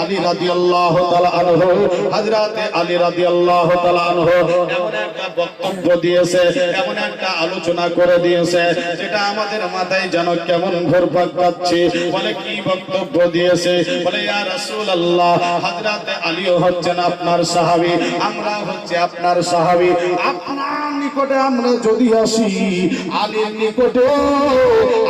আলী রাদিয়াল্লাহু তাআলা আনহু, হযরতে আলী রাদিয়াল্লাহু তাআলা আনহু এমন একটা বক্তব্য দিয়েছে, এমন একটা আলোচনা করে দিয়েছে, যেটা আমাদের মাথায় যেন কেমন ঘুরপাক খাচ্ছে। বলে কি বক্তব্য দিয়েছে? বলে, ইয়া রাসূলুল্লাহ, হযরতে আলীও হচ্ছেন আপনার সাহাবী আমরা হচ্ছে আপনার সাহাবী। আপনার নিকটে আমরা যদি আসি, আলীর নিকটে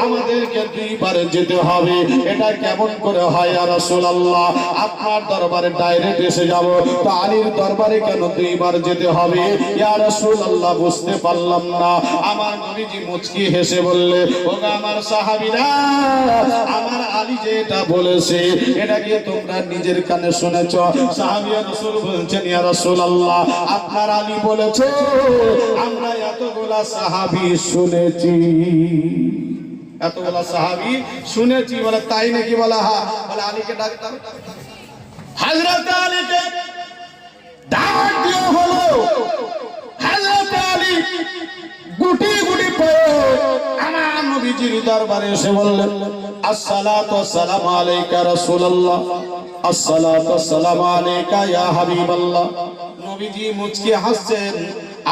আমাদেরকে দুইবার যেতে হবে। এটা কেমন করে হয়, ইয়া রাসূলুল্লাহ? আপনার দরবারে ডাইরেক্ট এসে যাব। তো আলীর দরবারে কেন দুইবার যেতে হবে? ইয়া রাসূলুল্লাহ, বুঝতে পারলাম না। আমার নবীজি মুচকি হেসে বললে, ওগো আমার সাহাবীরা, আমার আলী যে এটা বলেছে, এটা কি তোমরা নিজের কানে শুনেছ? সাহাবী রাসূল বলছেন, ইয়া রাসূলুল্লাহ, আপনার আলী বলেছে, আমরা এতগুলা সাহাবী শুনেছি। এতগুলা সাহাবী শুনেছি, বলে তাই নাকি বলা হা বলে, আলীকে ডাক দাও হযরত আলীকে ডাক দেওয়া হলো। হযরত আলী গুটি গুটি পড়ে আমার নবীজির আলাইকা রাসূলুল্লাহ, আসসালাতু আসসালামু আলাইকা ইয়া হাবিবাল্লাহ। নবীজি মুচকি হাসছেন।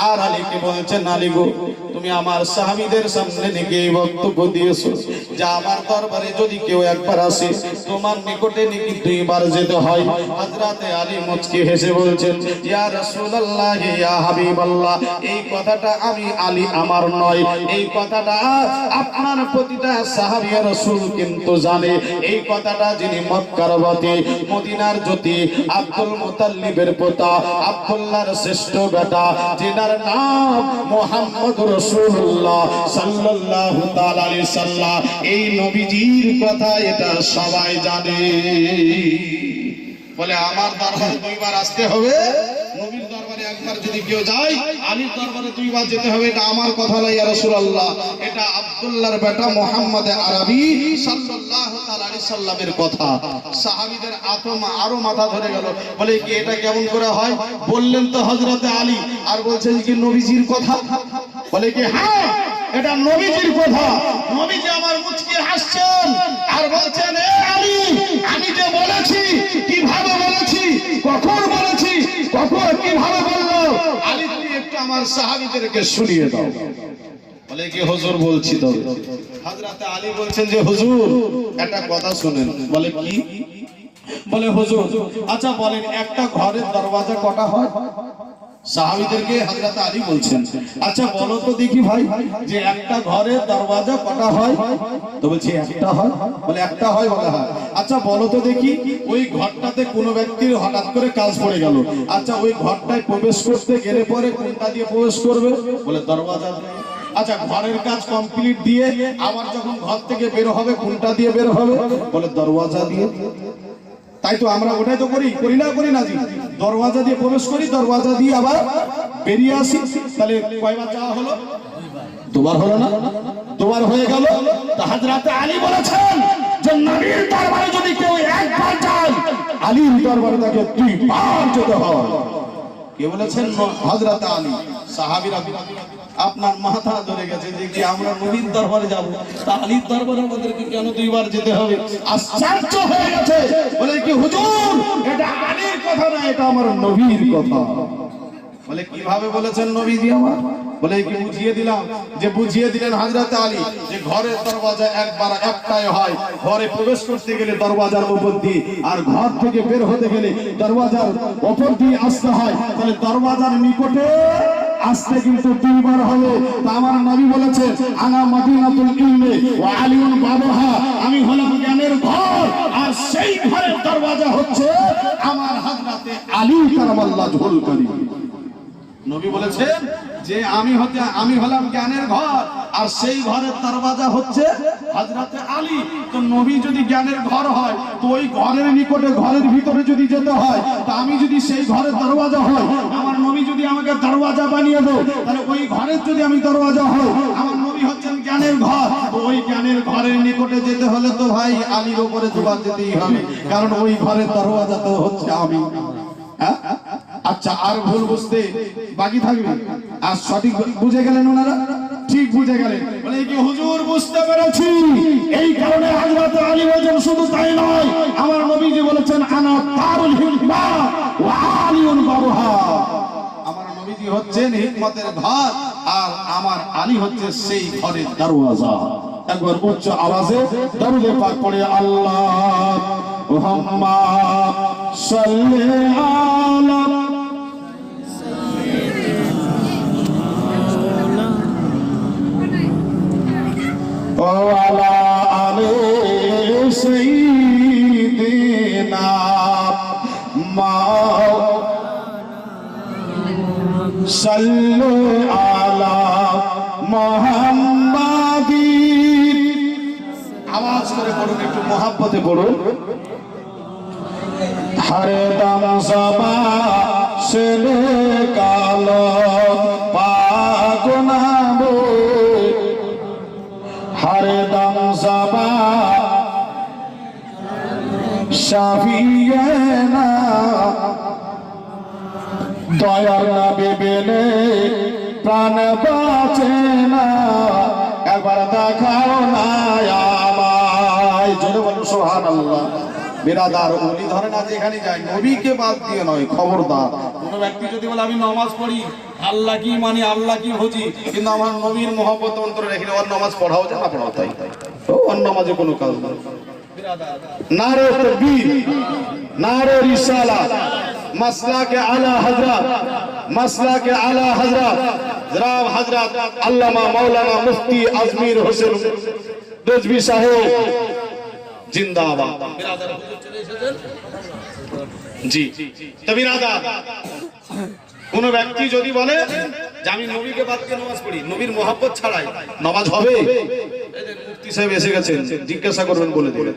আর আলীকে বলছেন, আলী গো, তুমি আমার সাহাবীদের সামনে নিকে এই বক্তব্য দিয়েছ। যে আমার দরবারে যদি কেউ একবার আসে, তোমার নিকটে নাকি দুইবার যেতে হয়। হযরতে আলী মুচকি হেসে বলছেন, ইয়া রাসূলুল্লাহ, ইয়া হাবিবাল্লাহ, এই কথাটা আমি আলী আমার নয়। এই কথাটা আপনার প্রতিটা সাহাবী রাসূল কিন্তু জানে। এই কথাটা যিনি মক্কার বাতি, মদিনার জ্যোতি, আব্দুল মুতাল্লিবের পোতা, আব্দুল্লাহর শ্রেষ্ঠ বেটা যেনার নাম মোহাম্মদ তাআলা আলাইহি সাল্লাম। এই নবীজির কথা এটা সবাই জানে। বলে, আমার দরবারে দুইবার আসতে হবে। নবীর দরবারে একবার যদি কেউ যায়, আলীর দরবারে দুইবার যেতে হবে, এটা আমার কথা না, ইয়া রাসূলুল্লাহ। এটা আব্দুল্লাহর বেটা মুহাম্মদ আরবি সাল্লাল্লাহু আলাইহি সাল্লামের কথা। সাহাবীদের আতমা আরও মাথা ধরে গেল। বলে, কি এটা কেমন করে হয়? বললেন তো হযরতে আলী। আর বলছেন, কি নবীজির কথা? বলে, কি হ্যাঁ এটা নবীজির কথা। নবীজি আমার মুচকি হাসছেন আর বলছেন, এ আলী, আমি যে বলেছি, কীভাবে বলেছি, কখন বলেছি, কখন কীভাবে বলল? আলী তুমি একটু আমার সাহাবীদেরকে শুনিয়ে দাও। বলে কি হুজুর বলছি তো আলী বলছেন যে, হুজুর, একটা কথা শুনেন। বলে কি? বলে, হুজুর আচ্ছা বলেন, একটা ঘরের দরওয়াজা কটা হয়? সাহাবীদেরকে আলী বলছেন আচ্ছা বলো তো দেখি ভাই, যে একটা দরওয়াজা কটা হয়? তো একটা হয়। বলে, একটা হয় হয়। আচ্ছা বলো তো দেখি, ওই ঘরটাতে কোনো ব্যক্তির হঠাৎ করে কাজ পড়ে গেল। আচ্ছা ওই ঘরটায় প্রবেশ করতে গেলে পরে কোনটা দিয়ে প্রবেশ করবে? বলে, দরওয়াজা। আচ্ছা ঘরের কাজ কমপ্লিট দিয়ে আবার যখন ঘর থেকে বের হবে কোনটা দিয়ে বের হবে, বলে দরওয়াজা দিয়ে। তাই তো আমরা ওটাই তো করি করি না করি না দরওয়াজা দিয়ে প্রবেশ করি, দরওয়াজা দিয়ে আবার বেরিয়ে আসি। তাহলে কয়বার যাওয়া হলো? দুবার হলো না। দুবার হয়ে গেল। তা হাজরাতে আলী বলেছেন যে, নবীর দরবারে যদি কেউ একবার যায়, আলীর দরবারে তাকে দুইবার যেতে হয়। কে বলেছেন? হজরত আলী, সাহাবীরা আপনার মাথা ধরে গেছে যে কি আমরা নবীর দরবারে যাব? তা আলীর দরবারে আমাদেরকে কেন দুইবার যেতে হবে? আশ্চর্য হয়ে গেছে। বলে কি, হুজুর, এটা আলীর কথা না, এটা আমার নবীর কথা। বলে, কীভাবে বলেছেন নবীজি আমার? বলে কি বুঝিয়ে দিলাম। যে বুঝিয়ে দিলেন হাজরত আলী, যে ঘরের দরওয়াজা একবার একটাই হয়। ঘরে প্রবেশ করতে গেলে দরওয়াজার উপর দিয়ে, আর ঘর থেকে বের হতে গেলে দরওয়াজার উপর দিয়ে আসতে হয়। তাহলে দরওয়াজার নিকটে আসতে কিন্তু দুইবার হবে। তা আমার নবী বলেছে, আনা মদিনাতুল ইলমে ওয়া আলিউন বাবাহা। আমি হলাম জ্ঞানের ঘর, আর সেই ঘরের দরওয়াজা হচ্ছে আমার হাজরাতে আলী কারামাল্লাহ ঝোল করি নবী বলেছেন যে, আমি হতে, আমি হলাম জ্ঞানের ঘর, আর সেই ঘরের দরওয়াজা হচ্ছে হযরতে আলী। তো নবী যদি জ্ঞানের ঘর হয়, তো ওই ঘরের নিকটে ঘরের ভিতরে যদি যেতে হয়, তা আমি যদি সেই ঘরের দরওয়াজা হয় আমার নবী যদি আমাকে দরওয়াজা বানিয়ে দেয় তাহলে ওই ঘরের যদি আমি দরওয়াজা হই আমার নবী হচ্ছেন জ্ঞানের ঘর। ওই জ্ঞানের ঘরের নিকটে যেতে হলে তো ভাই আলীর উপরে দুবার যেতেই হবে, কারণ ওই ঘরের দরওয়াজা তো হচ্ছে আমি। হ্যাঁ? আচ্ছা আর ভুল বুঝতে বাকি থাকবে? আর সঠিক বুঝে গেলেন ওনারা? ঠিক বুঝে গেলেন। বলে কি হুজুর, বুঝতে পেরেছি। এই কারণে হযরত আলী বলেছেন, শুধু তাই নয়, আমার নবীজি বলেছেন, আনা তারুল হিকমা ওয়া হচ্ছেন হিকমতের ঘর আর আমার আলী হচ্ছে সেই ঘরের দরওয়াজা। একবার উচ্চ আওয়াজে দরুদে পাক পড়ে, আল্লাহ মুহাম্মদ সাল্লি সল্লু আলা মোহাম্মদি। আওয়াজ করে পড়ুন, একটু মোহাব্বতে পড়ুন। হরে দাম সবা সেলে কালো পাগনাবো হরে দাম সবা, শাফিয়ে না দয়ার নবী বেলে প্রাণ বাঁচে না। একবার দেখাও না আমায়। জোরে বলুন বিরাদার উনি ধরেন আজ এখানে যাই নবীকে বাদ দিয়ে নয় খবরদার। কোন ব্যক্তি যদি বলে আমি নামাজ পড়ি আল্লাহ কি মানে আল্লাহ কি বুঝি? কিন্তু আমার নবীর মহব্বত অন্তরে রেখে ওর নামাজ পড়াও যায় না পড়াও তাই। ও ওর নামাজে কোনো কাজ নেই। নারে তকবীর নারে রিসালা মাসলা কে আলা হজরত মাসলা কে আলা হজরত জনাব হজরত আল্লামা মাওলানা মুফতি আজমির হোসেন রেজবি সাহেব। জিন্দাবাদ। জি তবে রাদা কোন ব্যক্তি যদি বলে যে আমি নবীকে বাদ দিয়ে নামাজ পড়ি, নবীর মোহাব্বত ছাড়াই নামাজ হবে? মুফতি সাহেব এসে গেছেন, জিজ্ঞাসা করবেন বলে দিলেন।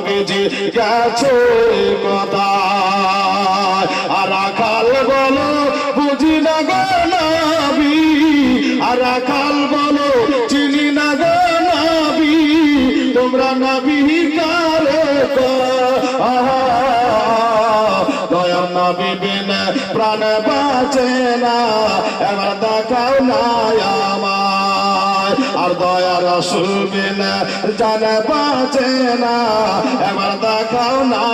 নবীজি গেছে কোথায় আর রাখাল বলো, বুঝি না গো আর চিনি না গো নবী। তোমরা নবী কারে নবী প্রাণ বাঁচে না। এবার দেখাও না। আর দয়া রসুল মেলে, জানে বাঁচে না, এবার দেখাও না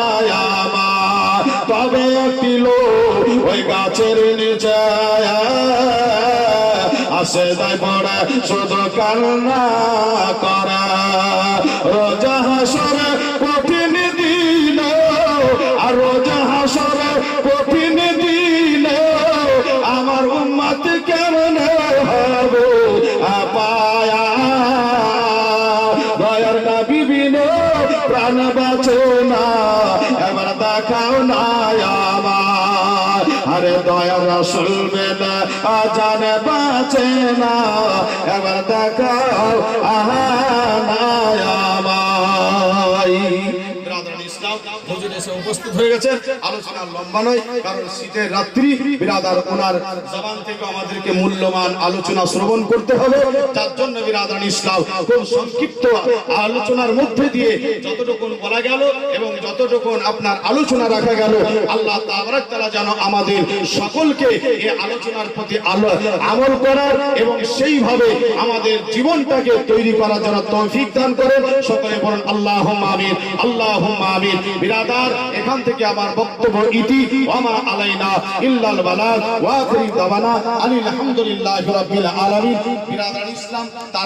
তবে একটি লোক ওই গাছের নিচে আসে তাই পড়ে শুধু কান্না না, এবার দেখাও না আমার। আরে দয়া রসুল বেলা জানে বাঁচে না, এবার দেখাও আহা না ইসলাম আলোচনার মধ্যে দিয়ে যতটুকু বলা গেল এবং যতটুকু আপনার আলোচনা রাখা গেল, আল্লাহ যেন আমাদের সকলকে এই আলোচনার প্রতি আলো আমল করার এবং সেইভাবে আমাদের জীবনটাকে তৈরি করার জন্য তৌফিক দান করেন। সকলে বলেন, আল্লাহুম্মা আমিন আমিন। বিরাদার এখান থেকে আমার বক্তব্য ইতি ওমা আলাইনা ইল্লাল বালাগ, ওয়া আখিরি দাওয়ানা আলহামদুলিল্লাহি রাব্বিল আলামিন। বিরাদার ইসলাম, তারা